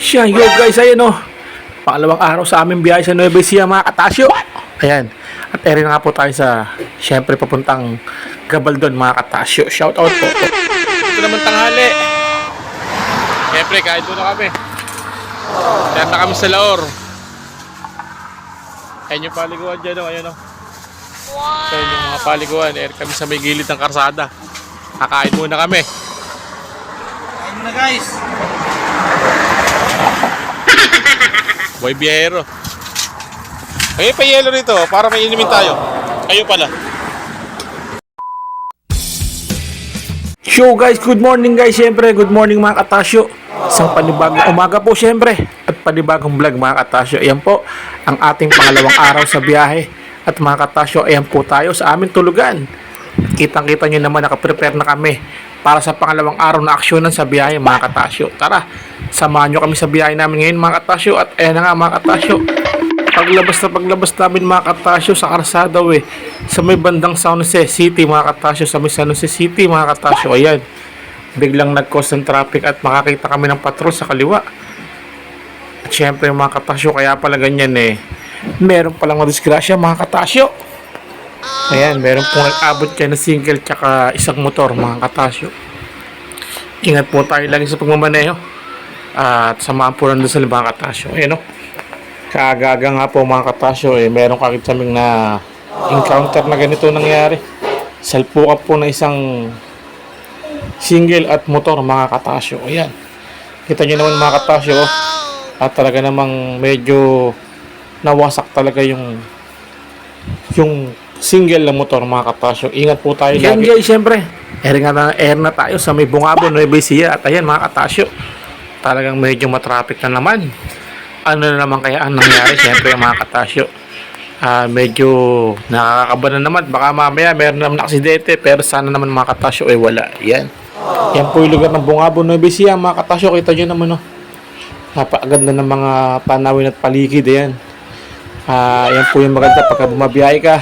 Siya, yo guys, ayan o. Pangalawang araw sa aming biyahe sa Nueva Ecija mga katasyo. Ayan. At eri na nga po tayo sa, syempre, papuntang Gabaldon mga katasyo. Shout out po. Ito naman tanghali. Syempre, kahit doon na kami. Kaya na kami sa Laor. Ayan yung paliguan dyan o. Ayan o. Wow. Ayan yung mga paliguan. Eri kami sa may gilid ng karsada. Kakain muna kami. Ayun na guys. Boy Biyero. Kayo pa yelo rito para may inumin tayo. Kayo pala. Show guys, good morning guys. Siyempre, good morning mga katasyo. Isang panibagong umaga po siyempre. At panibagong vlog mga katasyo. Ayan po, ang ating pangalawang araw sa biyahe. At mga katasyo, ayan po tayo sa aming tulugan. Kitang-kita nyo naman, nakaprepare na kami para sa pangalawang araw na aksyonan sa biyahe mga katasyo. Tara, samahan nyo kami sa biyahe namin ngayon mga katasyo. At ayan na nga mga katasyo, paglabas na paglabas namin mga katasyo sa Karsada eh. Sa may bandang San Jose City mga katasyo, sa may San Jose City mga katasyo. Ayan, biglang nag-cause ng traffic at makakita kami ng patrol sa kaliwa. At syempre mga katasyo, kaya pala ganyan eh. Meron palang madisgrasya mga katasyo. Ayan, meron pong nag-abot kayo na single tsaka isang motor mga katasyo. Ingat po tayo lagi sa pagmamaneho. At samahan po nandun sa mga katasyo. Ayan o. Kaagaga nga po mga katasyo eh, meron kakit kaming na encounter na ganito nangyari. Salpukan po na isang single at motor mga katasyo. Ayan. Kita nyo naman mga katasyo. oh. At talaga namang medyo nawasak talaga yung yung single na motor mga katasyo. Ingat po tayo Yan, lagi. guys, syempre. Air, na, air na tayo sa may bungabo, Nueva Ecija. At ayan mga katasyo. Talagang medyo matraffic na naman. Ano na naman kaya ang nangyari? Syempre mga katasyo. Ah, medyo nakakaba na naman. Baka mamaya meron naman aksidente. Pero sana naman mga katasyo ay wala. Yan. Yan po yung lugar ng bungabo, Nueva Ecija. Mga katasyo, kita nyo naman oh. Napakaganda ng mga tanawin at paligid. Ayan. Ah, yan po yung maganda pagka bumabiyahe ka.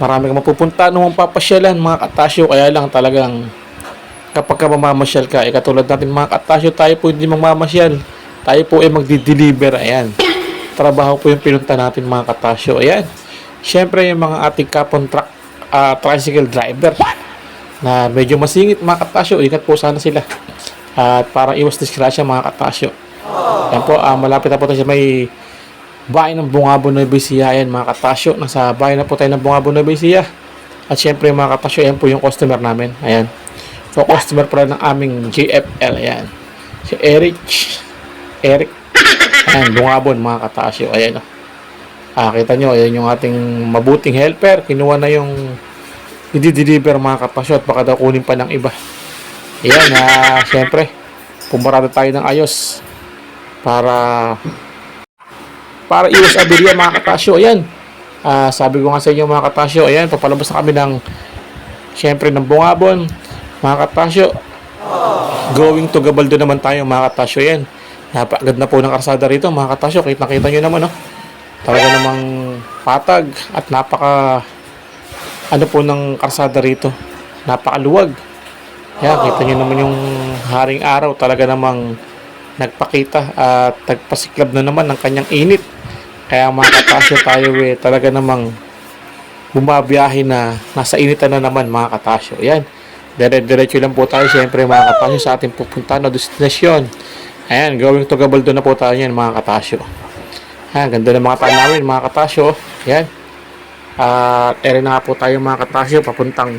Marami kang mapupunta nung papasyalan mga katasyo. Kaya lang talagang kapag ka mamamasyal ka, eh, katulad natin mga katasyo, tayo po hindi mamamasyal. Tayo po ay magdi-deliver. Ayan. Trabaho po yung pinunta natin mga katasyo. Ayan. Siyempre yung mga ating kapon truck, ah, tricycle driver na medyo masingit mga katasyo. Ingat po sana sila. At para iwas disgrasya mga katasyo. Yan po, ah, malapit na po tayo sa may bayan ng Bungabo Nueva Ecija. Ayan mga katasyo, nasa bayan na po tayo ng Bungabo Nueva Ecija. At syempre mga katasyo, ayan po yung customer namin. Ayan. So customer pala ng aming JFL. Ayan. Si Eric. Eric. Ayan, Bungabon mga katasyo. Ayan o. Ah, kita nyo, ayan yung ating mabuting helper. Kinuha na yung i-deliver mga katasyo at baka daw kunin pa ng iba. Ayan, ah, syempre, pumarada tayo ng ayos para para iwas aberya mga katasyo. Ayan. Ah, sabi ko nga sa inyo mga katasyo, ayan, papalabas na kami ng syempre ng bungabon. Mga katasyo, going to Gabaldo naman tayo mga katasyo. Ayan. Napakagad na po ng karsada rito mga katasyo. Kita-kita nyo naman, no? Talaga namang patag at napaka ano po ng karsada rito. Napakaluwag. Yan, kita nyo naman yung haring araw. Talaga namang nagpakita at nagpasiklab na naman ng kanyang init. Kaya mga katasyo tayo eh, talaga namang bumabiyahe na nasa initan na naman mga katasyo. Ayan, dire-diretso lang po tayo siyempre mga katasyo sa ating pupunta na destinasyon. Ayan, going to Gabaldo na po tayo yan mga katasyo. Ayan, ganda ng mga tanawin mga katasyo. Ayan. At ere na po tayo mga katasyo papuntang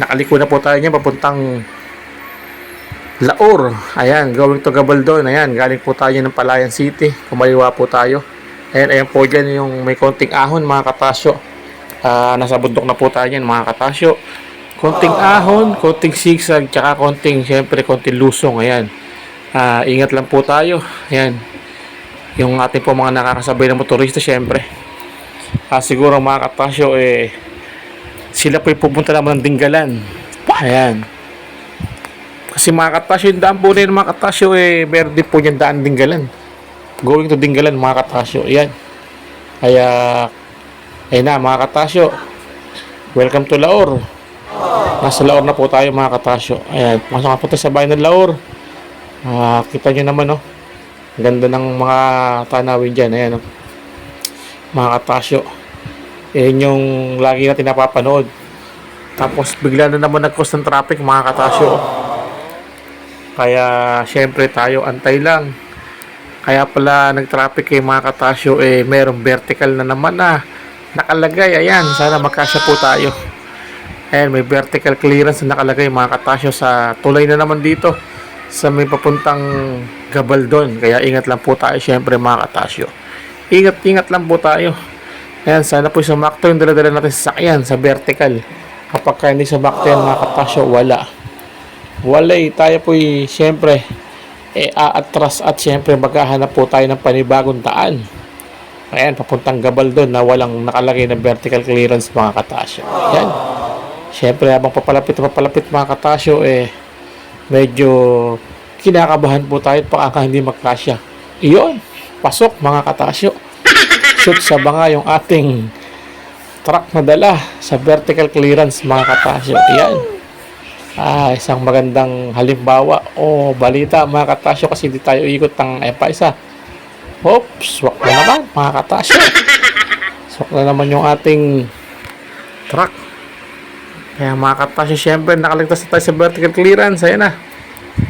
nakaliko na po tayo niya papuntang Laor. Ayan, going to Gabaldon. Ayan, galing po tayo ng Palayan City. Kumaliwa po tayo. Ayan, ayan po dyan yung may konting ahon mga katasyo. Ah, nasa bundok na po tayo yan mga katasyo. Konting ahon, konting zigzag, tsaka konting, syempre, konting lusong. Ayan. Ah, ingat lang po tayo. Ayan. Yung ating po mga nakakasabay na motorista, syempre. Ah, siguro mga katasyo, eh, sila po pupunta naman ng Dinggalan. Ayan. Kasi mga katasyo, yung daan po na yun, mga katasyo, eh, meron din po yung daan Dinggalan. Going to Dinggalan, mga katasyo. Ayan. Kaya, ayun na, mga katasyo. Welcome to Laor. Nasa Laor na po tayo, mga katasyo. Ayan, pasok na tayo sa bayan ng Laor. Ah, kita nyo naman, no? Ang Ganda ng mga tanawin dyan. Ayan, oh. mga katasyo. Yan yung lagi natin napapanood. Tapos bigla na naman nag-cause ng traffic mga katasyo. Kaya syempre tayo antay lang. Kaya pala nag-traffic kay mga katasyo eh merong vertical na naman na nakalagay. Ayan, sana magkasya po tayo. Ayan, may vertical clearance na nakalagay mga katasyo sa tulay na naman dito sa may papuntang Gabaldon. Kaya ingat lang po tayo syempre mga katasyo. Ingat-ingat lang po tayo. Ayan, sana po sumakto yung dala-dala natin sa sakyan sa vertical. Kapag ka hindi sumakto yan mga katasyo, wala. Wala eh. Tayo po syempre eh, aatras at syempre maghahanap po tayo ng panibagong daan. Ayan, papuntang Gabaldon na walang nakalagay na vertical clearance mga katasyo. Ayan. Syempre habang papalapit papalapit mga katasyo eh medyo kinakabahan po tayo baka hindi magkasya. Iyon, pasok mga katasyo. Shoot sa banga yung ating truck na dala sa vertical clearance mga katasyo. Iyan. Ah, isang magandang halimbawa o balita mga katasyo kasi hindi tayo ikot ng eh, pa isa. Oops, swak na naman mga katasyo. Swak na naman yung ating truck. Kaya mga katasyo, syempre nakaligtas na tayo sa vertical clearance. Ayan na.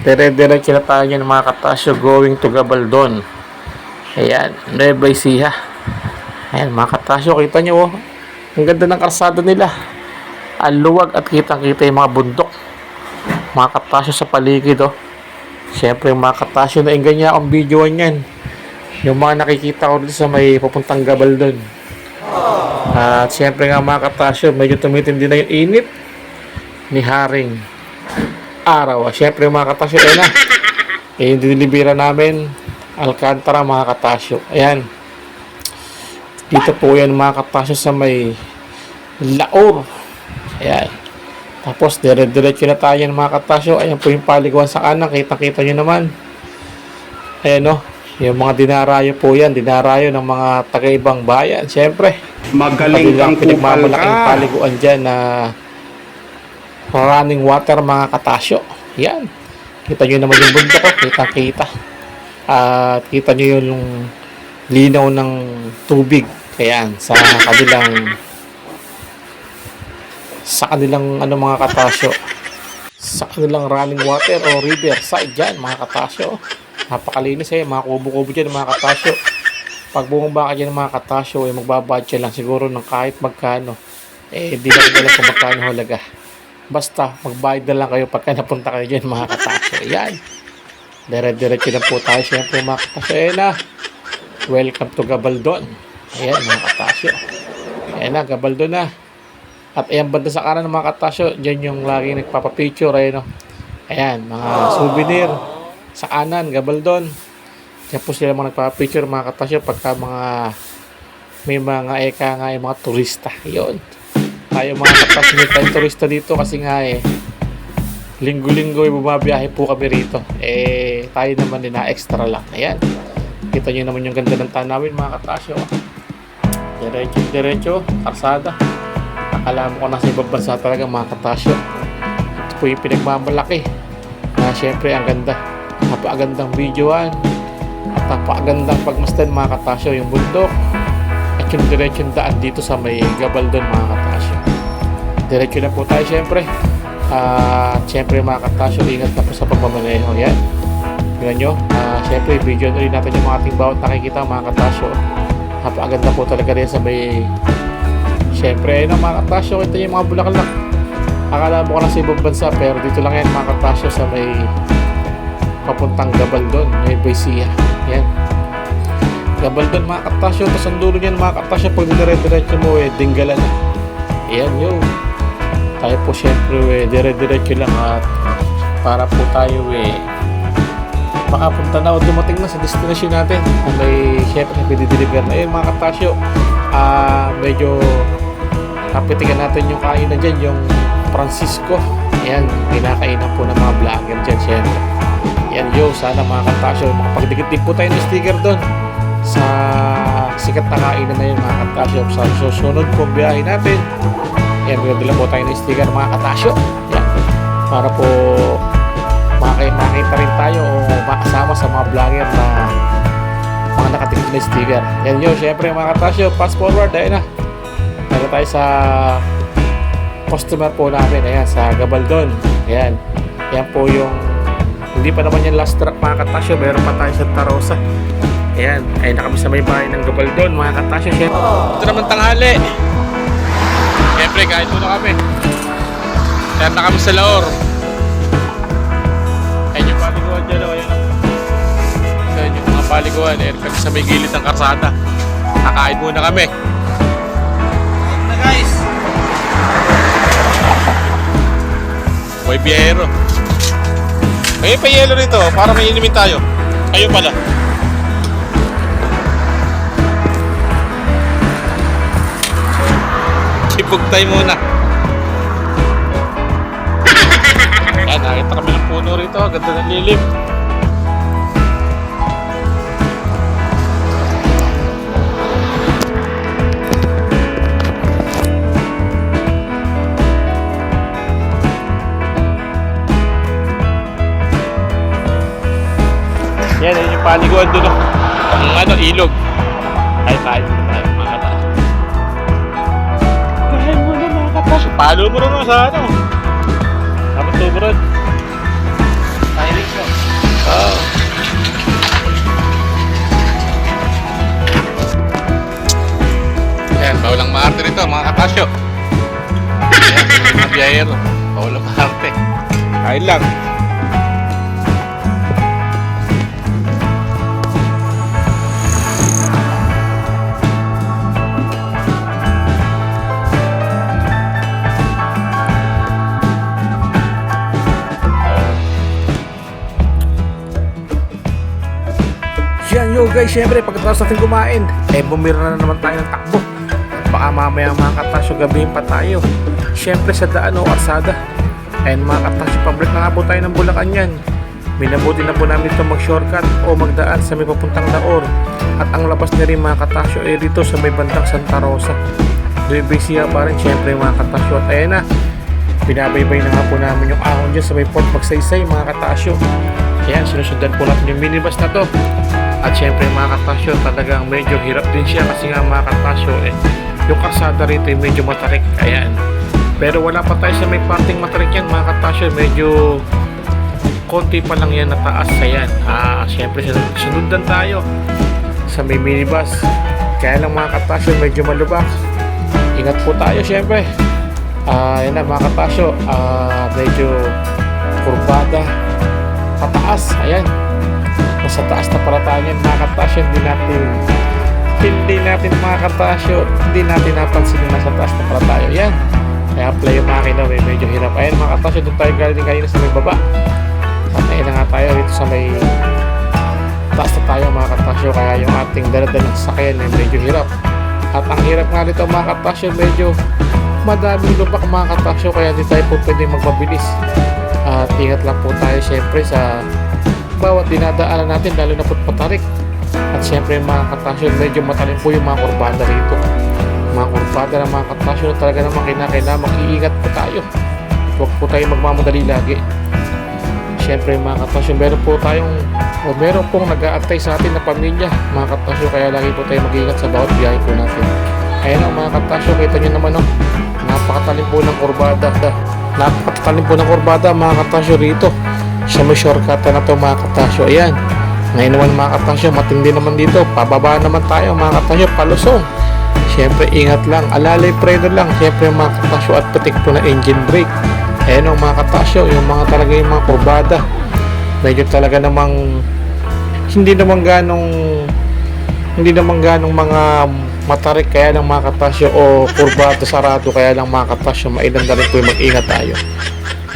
Dire-diretso na tayo yan mga katasyo going to Gabaldon. Ayan, Nueva Ecija. Ayan mga katasyo, kita nyo oh. Ang ganda ng kalsada nila. Ang luwag at kitang-kita yung mga bundok. Mga katasyo sa paligid oh. Siyempre yung mga katasyo na inggan niya akong videoan yan. Yung mga nakikita ko sa may papuntang Gabaldon. At siyempre nga mga katasyo, medyo tumitindi na yung init ni Haring araw. Siyempre mga katasyo, ayun na. Eh, yung dinilibira namin, Alcantara mga katasyo. Ayan. Dito po yan mga katasyo sa may Laor. Ayan. Tapos dire-diretso na tayo yan, mga katasyo. Ayan po yung paliguan sa kanan. Kita-kita nyo naman. Ayan no. Yung mga dinarayo po yan. Dinarayo ng mga taga-ibang bayan. Siyempre. Magaling kang kupal ka. paliguan dyan na running water mga katasyo. Yan. Kita nyo naman yung bundok ko. Kita kita. At kita nyo yung linaw ng tubig. Ayan. Sa kanilang sa kanilang ano mga katasyo. Sa kanilang running water o river side dyan mga katasyo. Napakalinis eh. Mga kubo-kubo dyan mga katasyo. Pag bumaba ka dyan mga katasyo eh magbabadya lang siguro ng kahit magkano. Eh di na alam kung magkano halaga. Basta magbayad na lang kayo pagka napunta kayo dyan mga katasyo. Ayan. Dire-diretso na po tayo syempre mga katasyo. Ayan na. Welcome to Gabaldon. Ayan mga katasyo. Ayan na Gabaldon na at ayan banda sa kanan ng mga katasyo, dyan yung laging nagpapapicture, ayun no. Ayan, mga souvenir sa kanan, Gabaldon. Diyan po sila mga nagpapapicture mga katasyo pagka mga may mga eka nga yung mga turista. Yun. Tayo mga katasyo, may tayong turista dito kasi nga eh, linggo-linggo ay bumabiyahe po kami rito. Eh, tayo naman din na extra lang. Ayan. Kita nyo naman yung ganda ng tanawin mga katasyo. Diretso, diretso, karsada. Akala mo ko nasa ibang bansa talaga mga katasyo. Ito po yung pinagmamalaki. Na syempre ang ganda. Napakagandang videoan. At napakagandang pagmasdan mga katasyo. Yung bundok. At yung diretsyon daan dito sa may Gabaldon mga katasyo. Diretso na po tayo syempre. At syempre mga katasyo, ingat na po sa pagmamaneho. Yan. Tingnan nyo. Uh, syempre, video na rin natin yung mga ating bawat nakikita mga katasyo. Napakaganda po talaga rin sa may Siyempre, ayun ang mga katasyo, ito yung mga bulaklak. Akala mo ko lang sa ibang bansa, pero dito lang yan mga katasyo sa may papuntang Gabaldon, may Baisia. Yan. Gabaldon mga katasyo, tapos ang dulo niyan mga katasyo, pag dire-diretso mo, eh, dinggalan na. Ayan yun. Tayo po siyempre, eh, dire-diretso lang at para po tayo, eh, makapunta na o dumating na sa destination natin. Kung may, siyempre, may dideliver na. Ayun mga katasyo, ah, medyo kapitigan natin yung kainan dyan, yung Francisco. Ayan, kinakainan po ng mga vlogger dyan, syempre. Yan yo, sana mga katasyo, makapagdikit din po tayo ng sticker doon sa sikat na kainan na yun mga katasyo. Sa susunod po biyahe natin, yan, magdala po tayo ng sticker mga katasyo. Yan, para po makakita rin tayo o makasama sa mga vlogger na may sticker. Yan yun, syempre mga katasyo, fast forward, ayun na. Nandito tayo sa customer po namin, ayan, sa Gabaldon. Ayan, yan po yung, hindi pa naman yung last truck mga katasyo, meron pa tayo sa Tarosa. Ayan, ayun na kami sa may bahay ng Gabaldon, mga katasyo, syempre. Ito naman tanghali. Syempre, kahit muna kami. Kaya na kami sa Laor. Ayun yung paliguan dyan, oh, ayun oh. Mga paliguan, ayun kami sa may gilid ng karsada. Kakain muna kami. May biyero. May pa yelo rito, para may inumin tayo. Ayun pala. Sipog tayo muna. Yan, nakita kami ng puno rito. Ganda ng lilim. Yan, yun yung paliguan doon. oh. Ang ano, ilog. Ay, kain muna tayo mga katas. Kain muna mga katas. Palo mo rin sa ano. Dapat tuburod. Tiring ko. Oo. Yan, bawal ang maarte rito mga katasyo. Yan, mga biyahero. Bawal ang maarte. Kain lang. Guys, syempre pagkatapos natin kumain, eh bumira na naman tayo ng takbo. At baka mamaya mga katasyo gabihin pa tayo. Syempre sa daan o arsada. And mga katasyo, pabalik na nga po tayo ng Bulacan yan. Minabuti na po namin ito mag-shortcut o magdaan sa may papuntang Daor. At ang labas na rin mga katasyo ay dito sa may bandang Santa Rosa. Doon busy pa rin syempre mga katasyo. At ayan na, binabaybay na nga po namin yung ahon dyan sa may Port Magsaysay mga katasyo. Ayan, sinusundan po natin yung minibus na to. At syempre mga katasyo, talagang medyo hirap din siya kasi nga mga katasyo, eh, yung kasada rito ay medyo matarik. Ayan. Pero wala pa tayo sa may parting matarik yan mga katasyo, medyo konti pa lang yan na taas. Ayan. Ah, syempre sunundan tayo sa may minibus. Kaya lang mga katasyo, medyo malubak. Ingat po tayo syempre. Ah, yan na mga katasyo, ah, medyo kurbada, pataas. Ayan nasa taas na pala tayo yan mga katasyo hindi natin hindi natin mga katasyo hindi natin napansin na nasa taas na pala tayo yan. Kaya play yung makina may medyo hirap. Ayan mga katasyo doon tayo galing kanina sa may baba. At ayun na nga tayo dito sa may taas na tayo mga katasyo kaya yung ating daladalang sakyan ay medyo hirap. At ang hirap nga dito mga katasyo medyo madaming lubak mga katasyo kaya di tayo po pwede magpabilis at ingat lang po tayo syempre sa bawat dinadaanan natin lalo na po patarik. At syempre mga katasyon medyo matalim po yung mga kurbada rito. Mga kurbada ng mga katasyon talaga naman kinakailangan mag-iingat po tayo. Huwag po tayo magmamadali lagi. Syempre mga katasyon meron po tayong o meron pong nag-aantay sa atin na pamilya mga katasyon kaya lagi po tayo mag-iingat sa bawat biyahe po natin. Ayan ang mga katasyon kita nyo naman oh, napakatalim po ng kurbada. Napakatalim po ng kurbada mga katasyon rito sa may shortcut na to mga katasyo. Ayan. Ngayon naman mga katasyo matindi naman dito. Pababa naman tayo mga katasyo. Palusong. Syempre ingat lang. Alalay preno lang. Syempre mga katasyo at patik po na engine brake. Ayan o mga katasyo. Yung mga talaga yung mga kurbada. Medyo talaga namang hindi naman ganong hindi naman ganong mga matarik kaya lang mga katasyo o kurbado sarado kaya lang mga katasyo. Mailan na rin po yung mag-ingat tayo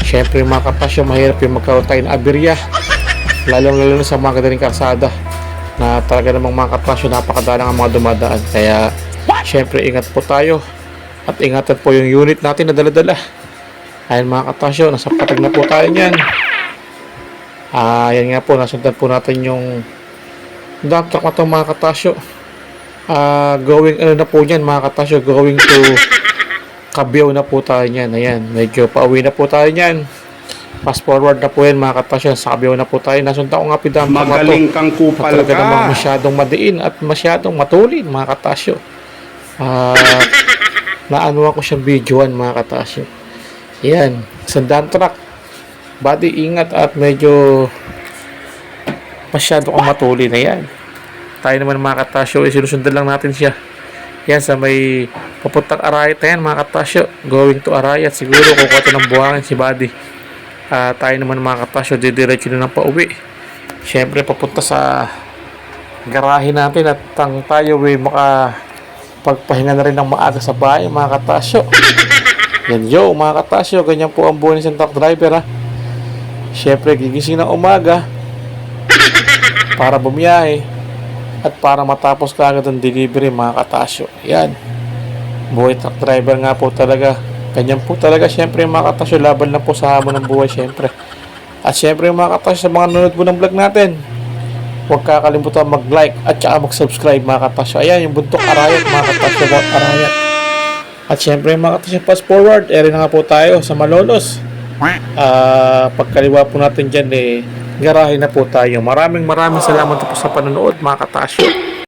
Siyempre mga kapasyo, mahirap yung magkaroon tayo ng aberya. Lalong lalo na sa mga gadaling karsada na talaga namang mga kapasyo, napakadalang ang mga dumadaan. Kaya siyempre ingat po tayo at ingatan po yung unit natin na dala-dala. Ayun mga kapasyo, nasa patag na po tayo niyan. Ah, yan nga po, nasundan po natin yung dump truck na to mga kapasyo. Ah, going ano na po niyan mga kapasyo, going to Kabyaw na po tayo niyan. Ayan, medyo pauwi na po tayo niyan. Fast forward na po yan mga katasyo. Sa kabiyaw na po tayo. Nasunta ko nga pidam Magaling kang kupal Talaga namang ka. masyadong madiin at masyadong matulin mga katasyo. Ah, naanuan ko siyang videoan mga katasyo. Yan, sandan truck. Body ingat at medyo masyado kang matulin na yan. Tayo naman mga katasyo, eh, sinusundan lang natin siya. Yan sa may papuntang Arayat na mga katasyo. Going to Arayat. Siguro kukuha ito ng buhangin si Buddy. Ah, tayo naman mga katasyo, didiretso na ng pauwi. Siyempre papunta sa garahe natin at ang tayo ay maka pagpahinga na rin ng maaga sa bahay mga katasyo. Yan yo mga katasyo, ganyan po ang buhay ng truck driver ha. Siyempre gigising ng umaga para bumiyahe at para matapos kaagad ang delivery mga katasyo. Yan. Buhay truck driver nga po talaga. Ganyan po talaga siyempre mga katasyo. Laban lang po sa hamon ng buhay siyempre. At siyempre mga katasyo sa mga nanonood po ng vlog natin. Huwag kakalimutan mag-like at saka mag-subscribe mga katasyo. Ayan yung buntok arayat mga katasyo. Arayat. At siyempre mga katasyo fast forward. Ere na nga po tayo sa Malolos. Ah, pagkaliwa po natin dyan eh, garahe na po tayo. Maraming maraming salamat po sa panonood mga katasyo.